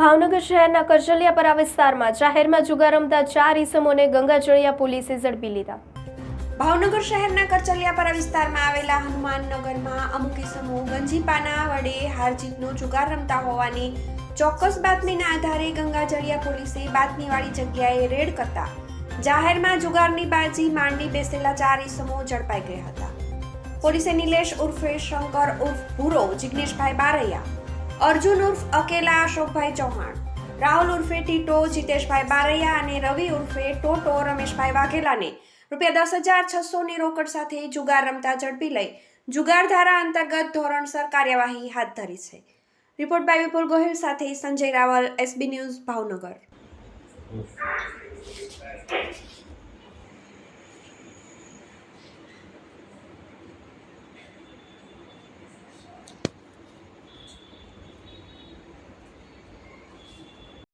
ભાવનગર શહેરના કરજલિયાપરા વિસ્તારમાં જાહેરમાં જુગાર રમતા ચાર ઇસમોને ગંગાજળિયા પોલીસે ઝડપી લીધા. ભાવનગર શહેરના કરચલિયાપરા વિસ્તારમાં આવેલા હનુમાનનગરમાં અમુક ઇસમો ગંજીપાના વડે હારજીતનો જુગાર રમતા હોવાની ચોક્કસ બાતમીના આધારે ગંગાજળિયા પોલીસે બાતમીવાળી જગ્યાએ રેડ કરતા જાહેરમાં જુગારની બાજી માંડી બેસેલા ચાર ઇસમો ઝડપાઈ ગયા હતા. પોલીસે નિલેશ ઉર્ફે શંકર ઉર્ફ ભૂરો, જિગ્નેશભાઈ બારૈયા અર્જુન ઉર્ફ અકેલા અશોકભાઈ ચૌહાણ, રાહુલ ઉર્ફે ટીટો, જીતેશભાઈ બારૈયા અને રવિ ઉર્ફે ટોટો રમેશભાઈ વાઘેલાને રૂપિયા દસ હજાર છસોની રોકડ સાથે જુગાર રમતા ઝડપી લઈ જુગાર ધારા અંતર્ગત ધોરણસર કાર્યવાહી હાથ ધરી છે. રિપોર્ટ બાય વિપુલ ગોહિલ સાથે સંજય રાવલ, એસબી ન્યૂઝ ભાવનગર.